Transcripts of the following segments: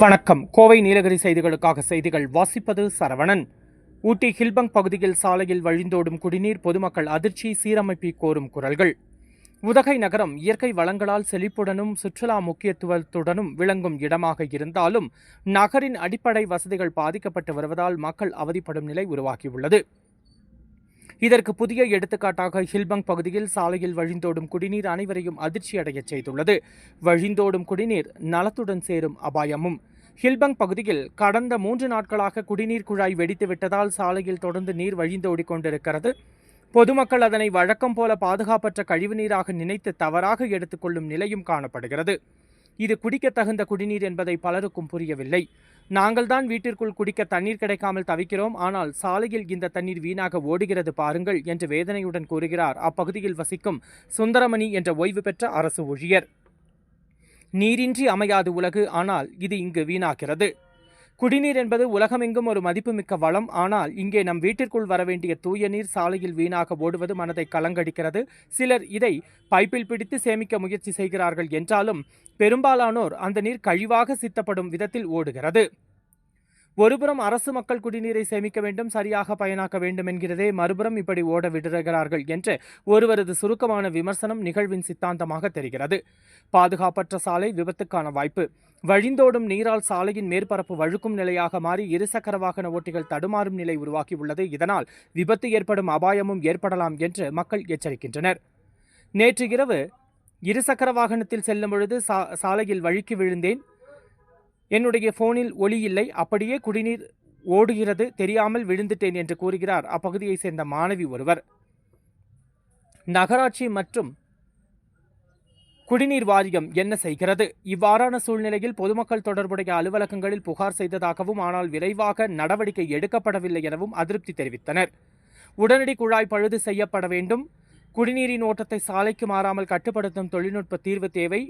வணக்கம். கோவை நீலகிரி செய்திகளுக்காக செய்திகள் வாசிப்பது சரவணன். ஊட்டி ஹில்பங் பகுதியில் சாலையில் வழிந்தோடும் குடிநீர் பொதுமக்கள் அதிர்ச்சி சீரமைப்பை கோரும் குரல்கள். உதகை நகரம் இயற்கை வளங்களால் செழிப்புடனும் சுற்றுலா முக்கியத்துவத்துடனும் விளங்கும் இடமாக இருந்தாலும் நகரின் அடிப்படை வசதிகள் பாதிக்கப்பட்டு வருவதால் மக்கள் அவதிப்படும் நிலை உருவாகியுள்ளது. இதற்கு புதிய எடுத்துக்காட்டாக ஹில்பங் பகுதியில் சாலையில் வழிந்தோடும் குடிநீர் அனைவரையும் அதிர்ச்சியடைய செய்துள்ளது. வழிந்தோடும் குடிநீர் நலத்துடன் சேரும் அபாயமும். ஹில்பங் பகுதியில் கடந்த மூன்று நாட்களாக குடிநீர் குழாய் வெடித்து விட்டதால் சாலையில் தொடர்ந்து நீர் வழிந்தோடிக் கொண்டிருக்கிறது பொதுமக்கள் அதனை வழக்கம் போல பாதுகாப்பற்ற கழிவுநீராக நினைத்து தவறாக எடுத்துக்கொள்ளும் நிலையும் காணப்படுகிறது. இது குடிக்க தகுந்த குடிநீர் என்பதை பலருக்கும் புரியவில்லை. நாங்கள்தான் வீட்டிற்குள் குடிக்க தண்ணீர் கிடைக்காமல் தவிக்கிறோம். ஆனால் சாலையில் இந்த தண்ணீர் வீணாக ஓடுகிறது பாருங்கள் என்று வேதனையுடன் கூறுகிறார். அப்பகுதியில் வசிக்கும் சுந்தரமணி என்ற ஓய்வு பெற்ற அரசு ஊழியர். நீரின்றி அமையாது உலகு ஆனால் இது இங்கு வீணாகிறது. குடிநீர் என்பது உலகமெங்கும் ஒரு மதிப்புமிக்க வளம் ஆனால் இங்கே நம் வீட்டிற்குள் வரவேண்டிய தூய நீர் சாலையில் வீணாக ஓடுவது மனதை கலங்கடிக்கிறது. சிலர் இதை பைப்பில் பிடித்து சேமிக்க முயற்சி செய்கிறார்கள் என்றாலும் பெரும்பாலானோர் அந்த நீர் கழிவாக சித்தப்படும் விதத்தில் ஓடுகிறது. ஒருபுறம் அரசு மக்கள் குடிநீரை சேமிக்க வேண்டும் சரியாக பயனாக்க வேண்டும் என்கிறதே மறுபுறம் இப்படி ஓட விடுகிறார்கள் என்று ஒருவரது சுருக்கமான விமர்சனம் நிகழ்வின் சித்தாந்தமாக தெரிகிறது. பாதுகாப்பற்ற சாலை விபத்துக்கான வாய்ப்பு. வழிந்தோடும் நீரால் சாலையின் மேற்பரப்பு வழுக்கும் நிலையாக மாறி இருசக்கர வாகன ஓட்டிகள் தடுமாறும் நிலை உருவாகியுள்ளது. இதனால் விபத்து ஏற்படும் அபாயமும் ஏற்படலாம் என்று மக்கள் எச்சரிக்கின்றனர். நேற்று இரவு இருசக்கர வாகனத்தில் செல்லும் பொழுது சா சாலையில் வழுக்கி விழுந்தேன். என்னுடைய போனில் ஒளி இல்லை. அப்படியே குடிநீர் ஓடுகிறது. தெரியாமல் விழுந்துட்டேன் என்று கூறுகிறார். அப்பகுதியைச் சேர்ந்த மாணவி ஒருவர். நகராட்சி மற்றும் குடிநீர் வாரியம் என்ன செய்கிறது? இவ்வாறான சூழ்நிலையில் பொதுமக்கள் தொடர்புடைய அலுவலகங்களில் புகார் செய்ததாகவும் ஆனால் விரைவாக நடவடிக்கை எடுக்கப்படவில்லை எனவும் அதிருப்தி தெரிவித்தனர். உடனடி குழாய் பழுது செய்யப்பட வேண்டும். குடிநீரின் ஓட்டத்தை சாலைக்கு மாறாமல் கட்டுப்படுத்தும் தொழில்நுட்ப தீர்வு தேவை.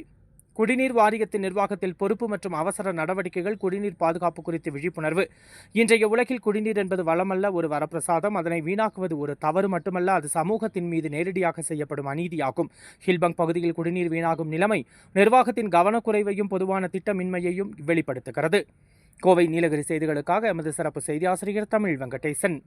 குடிநீர் வாரியத்தின் நிர்வாகத்தில் பொறுப்பு மற்றும் அவசர நடவடிக்கைகள் குடிநீர் பாதுகாப்பு குறித்து விழிப்புணர்வு. இன்றைய உலகில் குடிநீர் என்பது வளமல்ல ஒரு வரப்பிரசாதம். அதனை வீணாக்குவது ஒரு தவறு மட்டுமல்ல அது சமூகத்தின் மீது நேரடியாக செய்யப்படும் அநீதியாகும். ஹில்பங் பகுதியில் குடிநீர் வீணாகும் நிலைமை நிர்வாகத்தின் கவனக்குறைவையும் பொதுவான திட்டமின்மையையும் வெளிப்படுத்துகிறது. கோவை நீலகிரி செய்திகளுக்காக எமது சிறப்பு செய்தி ஆசிரியர் தமிழ் வெங்கடேசன்.